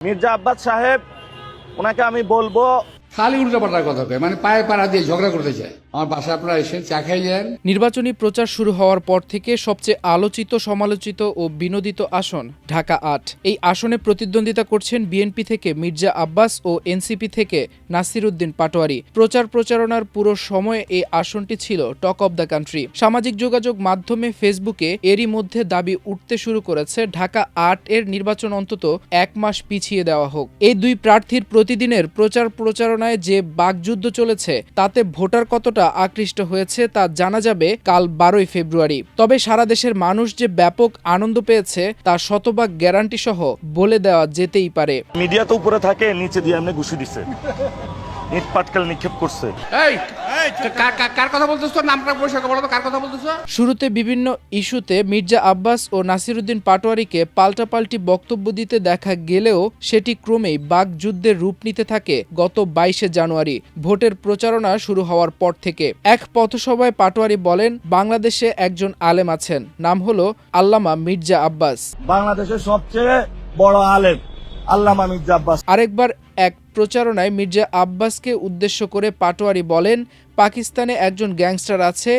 মির্জা আব্বাস সাহেব, ওনাকে আমি বলব খালি উল্টাপাল্টা কথা মানে পায়ে পাড়া দিয়ে ঝগড়া করতে চায়। নির্বাচনী প্রচার শুরু হওয়ার পর থেকে সবচেয়ে আলোচিত, সমালোচিত ও বিনোদিত আসন ঢাকা আট। এই আসনে প্রতিদ্বন্দ্বিতা করছেন বিএনপি থেকে মির্জা আব্বাস ও এনসিপি থেকে নাসির উদ্দিন পাটোয়ারি। প্রচার প্রচারণার পুরো সময়ে এই আসনটি ছিল টক অব দ্য কান্ট্রি। সামাজিক যোগাযোগ মাধ্যমে ফেসবুকে এরই মধ্যে দাবি উঠতে শুরু করেছে ঢাকা আট এর নির্বাচন অন্তত এক মাস পিছিয়ে দেওয়া হোক। এই দুই প্রার্থীর প্রতিদিনের প্রচার প্রচারণায় যে বাকযুদ্ধ চলেছে, তাতে ভোটার কতটা আকৃষ্ট হয়েছে তা জানা যাবে কাল বারোই ফেব্রুয়ারি। তবে সারা দেশের মানুষ যে ব্যাপক আনন্দ পেয়েছে তা শতভাগ গ্যারান্টি সহ বলে দেওয়া যেতেই পারে। মিডিয়া তো উপরে থাকে, নিচে দিয়ে এমনি ঘুষি দিছে। ইট পাটকেল নিক্ষেপ করছে। এই কার- কথা বলতেছ? তোর নামটা পরিষ্কার বলো তো কার কথা বলতেছ? শুরুতে বিভিন্ন ইস্যুতে মির্জা আব্বাস ও নাসিরুদ্দিন পাটোয়ারিকে পাল্টাপাল্টি বক্তব্য দিতে দেখা গেলেও সেটি ক্রমেই বাকযুদ্ধের রূপ নিতে থাকে গত বাইশে জানুয়ারি। ভোটের প্রচারণা শুরু হওয়ার পর থেকে। এক পথসভায় পাটোয়ারি বলেন বাংলাদেশে একজন আলেম আছেন। নাম হলো আল্লামা মির্জা আব্বাস। বাংলাদেশের সবচেয়ে বড় আলেম আল্লামা মির্জা আব্বাস। আরেকবার এক প্রচারণায় মির্জা আব্বাসকে উদ্দেশ্য করে পাটোয়ারি বলেন পাকিস্তানে একজন গ্যাংস্টার আছে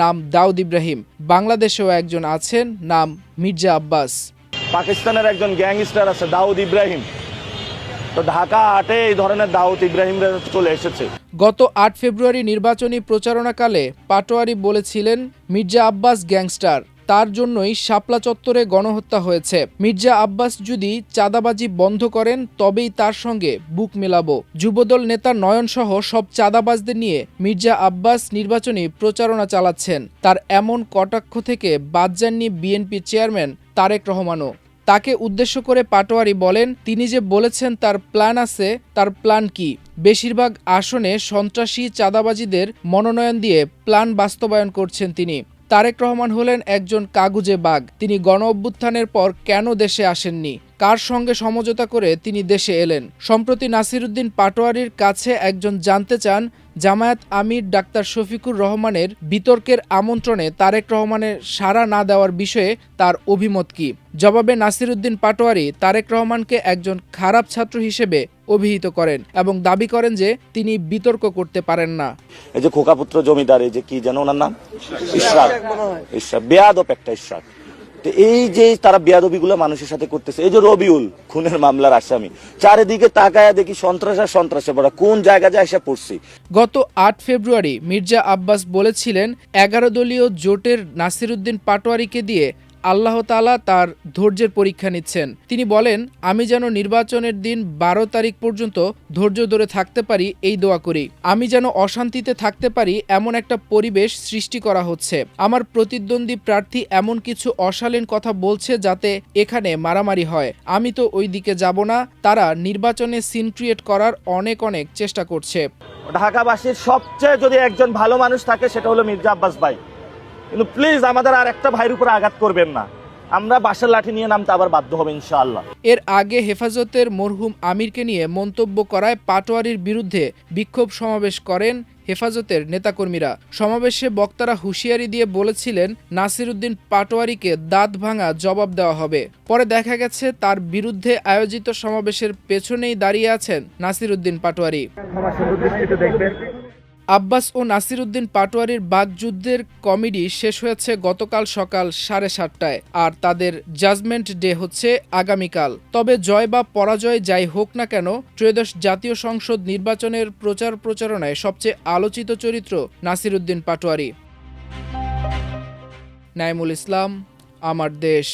নাম দাউদ ইব্রাহিম। বাংলাদেশেও একজন আছেন নাম মির্জা আব্বাস। পাকিস্তানের একজন গ্যাংস্টার আছে দাউদ ইব্রাহিম। তো ঢাকা আটে এই ধরনের দাউদ ইব্রাহিম চলে এসেছে। গত আট ফেব্রুয়ারি নির্বাচনী প্রচারণাকালে পাটোয়ারি বলেছিলেন মির্জা আব্বাস গ্যাংস্টার। তার জন্যই শাপলা চত্বরে গণহত্যা হয়েছে। মির্জা আব্বাস যদি চাঁদাবাজি বন্ধ করেন, তবেই তার সঙ্গে বুক মেলাবো। যুবদল নেতা নয়ন সহ সব চাঁদাবাজদের নিয়ে মির্জা আব্বাস নির্বাচনী প্রচারণা চালাচ্ছেন। তার এমন কটাক্ষ থেকে বাদ যাননি বিএনপি চেয়ারম্যান তারেক রহমানও। তাকে উদ্দেশ্য করে পাটোয়ারি বলেন, তিনি যে বলেছেন তার প্ল্যান আছে, তার প্ল্যান কি? বেশিরভাগ আসনে সন্ত্রাসী চাঁদাবাজিদের মনোনয়ন দিয়ে প্ল্যান বাস্তবায়ন করছেন তিনি। তারেক রহমান হলেন একজন কাগুজে বাঘ। তিনি গণ অভ্যুত্থানের পর কেন দেশে আসেননি? কার সঙ্গে সমঝোতা করে তিনি দেশে এলেন? সম্প্রতি নাসিরুদ্দিন পাটোয়ারির কাছে একজন জানতে চান, জামায়াত আমির ডাক্তার শফিকুর রহমানের বিতর্কের আমন্ত্রণে তারেক রহমানের সাড়া না দেওয়ার বিষয়ে তার অভিমত কি? জবাবে নাসিরুদ্দিন পাটোয়ারি, তারেক রহমানকে একজন খারাপ ছাত্র হিসেবে অভিহিত করেন এবং দাবি করেন যে তিনি বিতর্ক করতে পারেন না। এই যে খোকাপুত্র জমিদার এই যে কি যেন ওনার নাম? ইশরাক। ইশরাক বেয়াদব একটা ইশরাক। তো এই যে তারা বেয়াদবি গুলো মানুষের সাথে করতেছে এই যে রবিউল খুনের মামলার আসামি চারিদিকে তাকায়া দেখি সন্ত্রাস আর সন্ত্রাসে পড়া কোন জায়গা যায় এসে পড়ছি। গত আট ফেব্রুয়ারি মির্জা আব্বাস বলেছিলেন এগারো দলীয় জোটের নাসিরুদ্দিন পাটোয়ারিকে দিয়ে আল্লাহ তালা তার ধৈর্যের পরীক্ষা নিচ্ছেন। তিনি বলেন, আমি যেন নির্বাচনের দিন বারো তারিখ পর্যন্ত ধৈর্য ধরে থাকতে পারি, এই দোয়া করি। আমি যেন অশান্তিতে থাকতে পারি, এমন একটা পরিবেশ সৃষ্টি করা হচ্ছে। আমার প্রতিদ্বন্দ্বী প্রার্থী এমন কিছু অশালীন কথা বলছে যাতে এখানে মারামারি হয়। আমি তো ওই দিকে যাব না। তারা নির্বাচনে সিন ক্রিয়েট করার অনেক অনেক চেষ্টা করছে। ঢাকাবাসীর সবচেয়ে যদি একজন ভালো মানুষ থাকে, সেটা হলো মির্জা আব্বাস ভাই। কিন্তু প্লিজ আমাদের আর একটা ভাইয়ের উপরে আঘাত করবেন না। আমরা বাসার লাঠি নিয়ে নামতে আবার বাধ্য হবে ইনশাআল্লাহ। এর আগে হেফাজতের মরহুম আমিরকে নিয়ে মন্তব্য করায় পাটোয়ারির বিরুদ্ধে বিক্ষোভ সমাবেশ করেন হেফাজতের নেতাকর্মীরা। সমাবেশে বক্তারা হুঁশিয়ারি দিয়ে বলেছিলেন নাসিরুদ্দিন পাটোয়ারিকে দাঁত ভাঙা জবাব দেওয়া হবে। পরে দেখা গেছে তার বিরুদ্ধে আয়োজিত সমাবেশের পেছনেই দাঁড়িয়ে আছেন নাসিরুদ্দিন পাটোয়ারি। আব্বাস ও নাসিরুদ্দিন পাটোয়ারির বাগযুদ্ধের কমেডি শেষ হয়েছে গতকাল সকাল সাড়ে সাতটায়, আর তাদের জাজমেন্ট ডে হচ্ছে আগামীকাল। তবে জয় বা পরাজয় যাই হোক না কেন, ত্রয়োদশ জাতীয় সংসদ নির্বাচনের প্রচার প্রচারণায় সবচেয়ে আলোচিত চরিত্র নাসিরুদ্দিন পাটোয়ারি। নাইমুল ইসলাম, আমার দেশ।